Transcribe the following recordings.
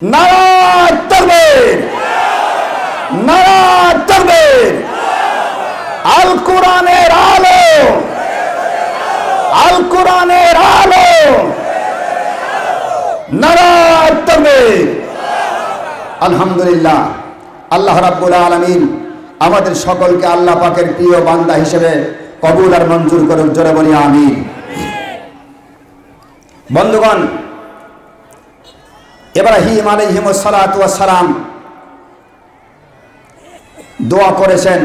আল কোরআনের আলো। আল কোরআনের আলো। নারায় তকবীর। আলহামদুলিল্লাহ, আল্লাহ রাব্বুল আলামিন আমাদের সকলকে আল্লাহ পাকের প্রিয় বান্দা হিসেবে কবুল আর মঞ্জুর করুক, জোরে বলি আমিন। বন্ধুগণ ইব্রাহিম আলাইহিম সালাম দোয়া করেছেন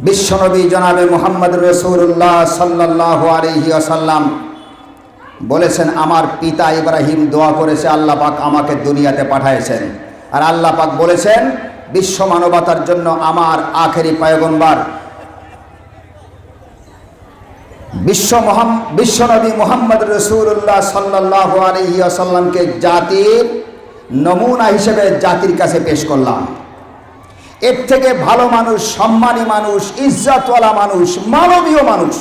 বিশ্বনবী জনাবে মোহাম্মদ রসুল্লাহ সাল্লাহ আলহি আসাল্লাম বলেছেন, আমার পিতা ইব্রাহিম দোয়া করেছে, আল্লাহ পাক আমাকে দুনিয়াতে পাঠাইছেন আর আল্লাহ পাক বলেছেন, বিশ্ব মানবতার জন্য আমার আখেরি পয়গম্বার বিশ্ব মহাম বিশ্বনবী মোহাম্মদ রসুল্লাহ সাল্লাহ আলহি আসাল্লামকে জাতির নমুনা হিসেবে জাতির কাছে পেশ করলাম। এর থেকে ভালো মানুষ, সম্মানী মানুষ, ইজ্জাতওয়ালা মানুষ, মানবীয় মানুষ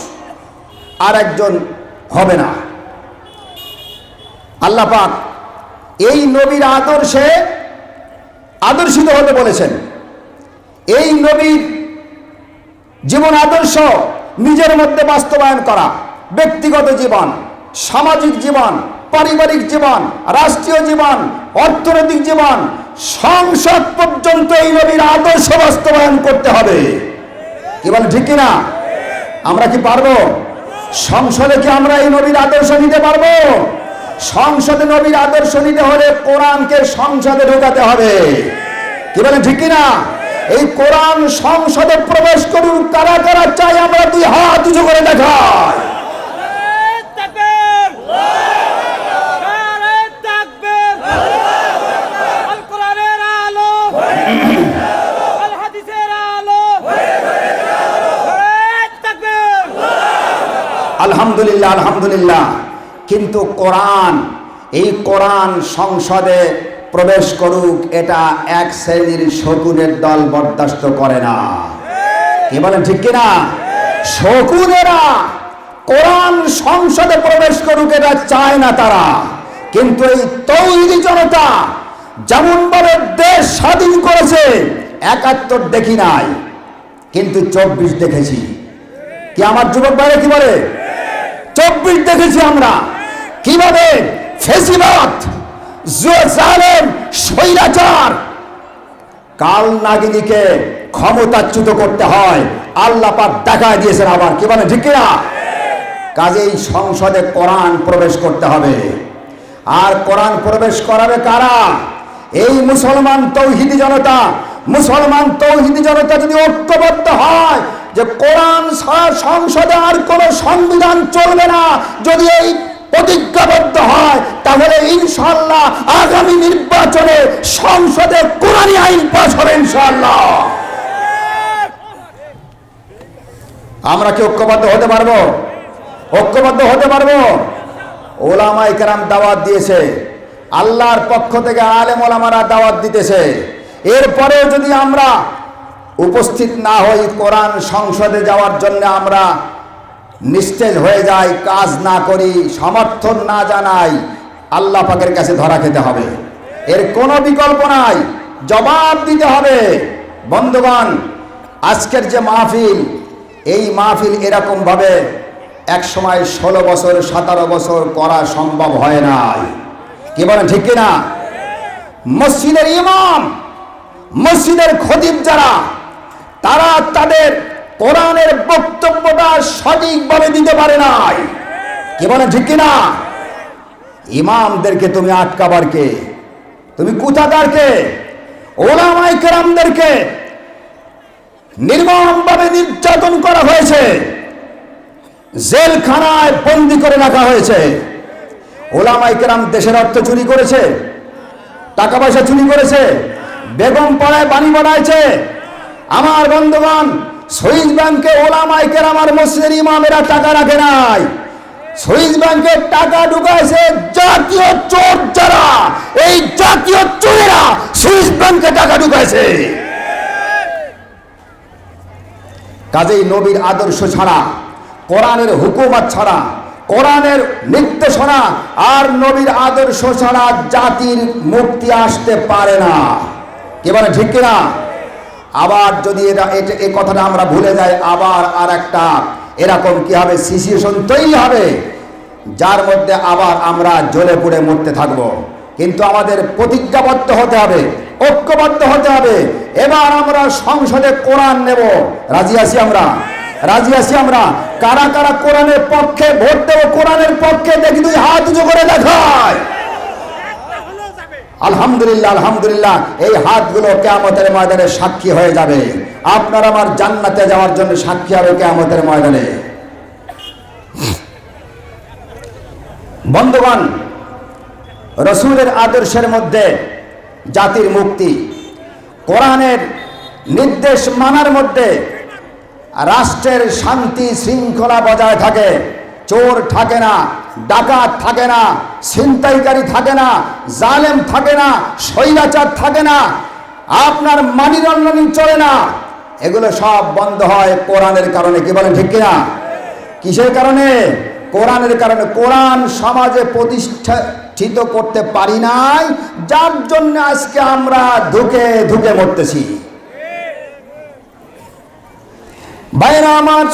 আর একজন হবে না। আল্লাহ পাক এই নবীর আদর্শে আদর্শিত হতে বলেছেন। এই নবীর জীবন আদর্শ নিজের মধ্যে বাস্তবায়ন করা, ব্যক্তিগত জীবন, সামাজিক জীবন, পারিবারিক জীবন, রাষ্ট্রীয় জীবন, অর্থনৈতিক জীবন, সংসদ পর্যন্ত এই নবীর আদর্শ বাস্তবায়ন করতে হবে। কি বলেন ঠিক কিনা? আমরা কি পারব? সংসদে কি আমরা এই নবীর আদর্শ নিতে পারব? সংসদে নবীর আদর্শ নিতে হলে কোরআনকে সংসদে ঢোকাতে হবে। কি বলেন ঠিক কিনা? এই কোরআন সংসদে প্রবেশ করুন, কারা কারা চাই আমরা দুই হাত উঁচু করে দেখাই। আলহামদুলিল্লাহ আলহামদুলিল্লাহ। কিন্তু কোরআন, এই কোরআন সংসদে প্রবেশ করুক, এটা এক শ্রেণির শকুনের দল বরদাস্ত করে না। কি বলেন, ঠিক কিনা? শকুনেরা কোরআন সংসদে প্রবেশ করুক, এটা চায় না তারা। কিন্তু এই তৌহিদি জনতা যেমন দেশ স্বাধীন করেছে, একাত্তর দেখি নাই, কিন্তু চব্বিশ দেখেছি। কি আমার যুবক বাইরে কি বলে? চব্বিশ দেখেছি আমরা। কীভাবে? ফেসিবাদ। স্বৈরাচার। কাল নাগিনীকে ক্ষমতাচ্যুত করতে হয়। আল্লাহ পাক দেখায় দিয়েছেন আবার, কি বলে ঠিক কাজেই সংসদে কোরআন প্রবেশ করতে হবে। আর কোরআন প্রবেশ করাবে কারা? এই মুসলমান তৌহিদি জনতা, মুসলমান তৌহিদি জনতা যদি ঐক্যবদ্ধ হয় যে কোরআন সংসদে আর কোন সংবিধান চলবে না, যদি এই প্রতিজ্ঞাবদ্ধ হয়, তাহলে ইনশাল্লাহ আগামী নির্বাচনে সংসদে কোরআনী আইন পাস হবে ইনশাল্লাহ আমরা কি ঐক্যবদ্ধ হতে পারব? ঐক্যবদ্ধ হতে পারব? ওলামাই কেরাম দাওয়াত দিয়েছে। আল্লাহর পক্ষ থেকে আলেম ওলামারা দাওয়াত দিতেছে। এরপরেও যদি আমরা উপস্থিত না হই কোরআন সংসদে যাওয়ার জন্য আমরা নিস্তেজ হয়ে যাই কাজ না করি, সমর্থন না জানাই, আল্লাহ পাকের কাছে ধরা খেতে হবে। এর কোনো বিকল্প নাই, জবাব দিতে হবে। বন্ধুগণ, আজকের যে মাহফিল, এই মাহফিল এরকম ভাবে এক সময় ষোলো বছর, সতেরো বছর করা সম্ভব হয় নাই। কি বলেন ঠিক কিনা মসজিদের ইমাম, মসজিদের খতিব যারা, তারা তাদের কোরআনের বক্তব্যটা সঠিকভাবে দিতে পারে নাই। কি বলেন ঠিক কিনা? ইমামদেরকে তুমি আটকাবার কে? তুমি কুতাদারকে ওলামাই কেরামদেরকে নির্মমভাবে নির্যাতন করা হয়েছে। জেলখানায় বন্দি করে রাখা হয়েছে। ওলামাই কেরাম দেশের অর্থ চুরি করেছে, টাকা পয়সা চুরি করেছে, বেগম পাড়ায় বাণী বানাইছে। আমার বন্ধুগণ সুইস ব্যাংকে ওলামাই আর মসজিদের ইমামেরা টাকা রাখে নাই। সুইস ব্যাংকে টাকা ঢুকাইছে জাতীয় চোর যারা, এই জাতীয় চোরেরা সুইস ব্যাংকে টাকা ঢুকাইছে। কাজেই নবীর আদর্শ ছাড়া, কোরআনের হুকুমত ছাড়া, কোরআনের নির্দেশনা আর নবীর আদর্শ ছাড়া জাতির মুক্তি আসতে পারে না। বলে, ঠিক কিনা? আবার যদি এটা এই কথাটা আমরা ভুলে যাই, আবার আর একটা এরকম কি হবে? সিচুয়েশন তৈরি হবে, যার মধ্যে আবার আমরা জ্বলে পুড়ে মরতে থাকব। কিন্তু আমাদের প্রতিজ্ঞাবদ্ধ হতে হবে, ঐক্যবদ্ধ হতে হবে। এবার আমরা সংসদে কোরআন নেব। রাজি আছি আমরা? রাজি আছি আমরা? কারা কারা কোরআনের পক্ষে, ভোট দেবো কোরআনের পক্ষে? দেখি তুই হাত উঁচু করে দেখায়। আলহামদুলিল্লাহ আলহামদুলিল্লাহ, এই হাতগুলো কেয়ামতের ময়দানে সাক্ষী হয়ে যাবে। আপনার আমার জান্নাতে যাওয়ার জন্য সাক্ষী হবে কেয়ামতের ময়দানে। বন্ধুগণ, রসুলের আদর্শের মধ্যে জাতির মুক্তি, কোরআনের নির্দেশ মানার মধ্যে রাষ্ট্রের শান্তি শৃঙ্খলা বজায় থাকে। চোর থাকে না, ডাকাত থাকে না, ছিনতাইকারী থাকে না, জালেম থাকে না, স্বৈরাচার থাকে না, আপনার মানি চলে না। এগুলো সব বন্ধ হয় কোরআনের কারণে, কি বলেন ঠিক কিনা? কিসের কারণে? কোরআনের কারণে। কোরআন সমাজে প্রতিষ্ঠিত করতে পারি নাই, যার জন্য আজকে আমরা ধুকে ধুকে মরতেছি। বাইরা আমার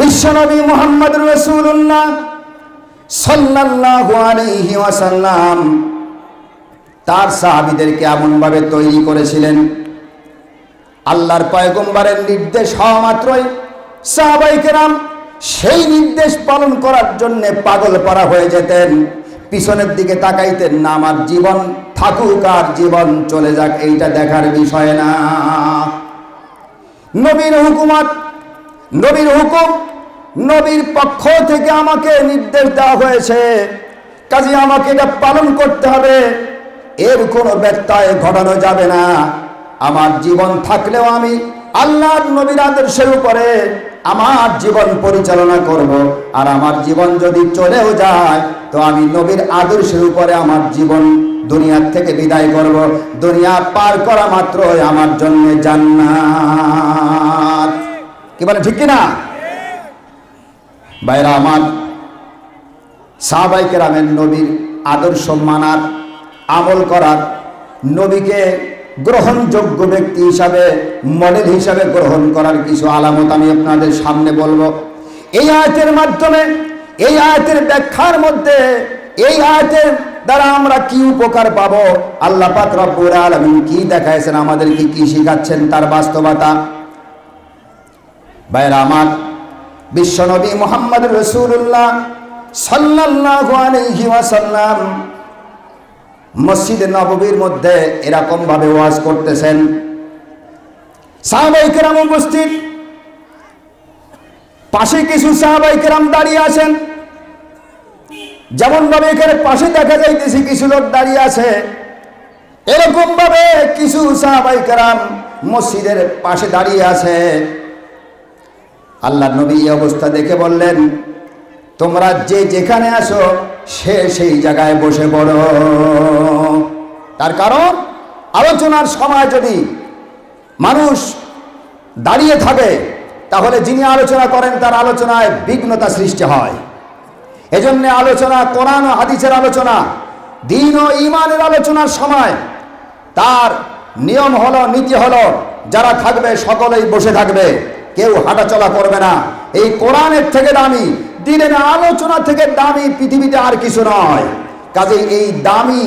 বিশ্বনবী মোহাম্মদ রসুল্লাহ সাল্লাল্লাহু আলাইহি ওয়াসাল্লাম তার সাহাবীদেরকে এমনভাবে তৈরি করেছিলেন। আল্লাহর পয়গম্বরের নির্দেশ হওয়া মাত্রই সাহাবাই কেরাম সেই নির্দেশ পালন করার জন্য পাগল পারা হয়ে যেতেন। পিছনের দিকে তাকাইতেন না, আমার জীবন থাকুক আর জীবন চলে যাক, এইটা দেখার বিষয় না। নবীর হুকুমত নবীর হুকুম, নবীর পক্ষ থেকে আমাকে নির্দেশ দেওয়া হয়েছে। কাজে আমাকে এটা পালন করতে হবে। এর কোনো ব্যত্যয় ঘটানো যাবে না। আমার জীবন থাকলেও আমি আল্লাহর নবীর আদর্শের উপরে আমার জীবন পরিচালনা করব। আর আমার জীবন যদি চলেও যায়, তো আমি নবীর আদর্শের উপরে আমার জীবন দুনিয়ার থেকে বিদায় করব। দুনিয়া পার করা মাত্রই আমার জন্য জান্নাত। কি বলে, ঠিক কিনা? বাইরা আমার সাহাবাই কেরামের নবীর আদর্শ মানার, আমল করার, নবীকে গ্রহণযোগ্য ব্যক্তি হিসাবে মডেল হিসাবে গ্রহণ করার কিছু আলামত আমি আপনাদের সামনে বলব। এই আয়াতের মাধ্যমে, এই আয়াতের ব্যাখ্যার মধ্যে, এই আয়াতের দ্বারা আমরা কি উপকার পাবো? আল্লাহ পাক রব্বুল আলামিন কি দেখাইছেন? আমাদেরকে কি শিখাচ্ছেন? তার বাস্তবতা ভাইরা আমার বিশ্বনবী মোহাম্মদ রসুল্লাহ ওয়াসাল্লাম মসজিদে নববীর মধ্যে এরকম ভাবে ওয়াজ করতেছেন। সাহাবাই কেরাম উপস্থিত। পাশে কিছু সাহাবাই কেরাম দাঁড়িয়ে আছেন। যেমন ভাবে এখানে পাশে দেখা যাইতেছে কিছু লোক দাঁড়িয়ে আছে। এরকম ভাবে কিছু সাহাবাই কেরাম মসজিদের পাশে দাঁড়িয়ে আছে। আল্লাহ নবী এই অবস্থা দেখে বললেন, তোমরা যে যেখানে আসো সে সেই জায়গায় বসে পড়ো। তার কারণ, আলোচনার সময় যদি মানুষ দাঁড়িয়ে থাকে, তাহলে যিনি আলোচনা করেন, তার আলোচনায় বিঘ্নতা সৃষ্টি হয়। এজন্য আলোচনা কোরআন ও হাদিসের আলোচনা, দিন ও ইমানের আলোচনার সময়, তার নিয়ম হলো, নীতি হলো, যারা থাকবে, সকলেই বসে থাকবে। কেউ হাঁটাচলা করবে না। এই কোরআনের থেকে দামি, দিনের আলোচনা থেকে দামি পৃথিবীতে আর কিছু নয়। কাজে এই দামি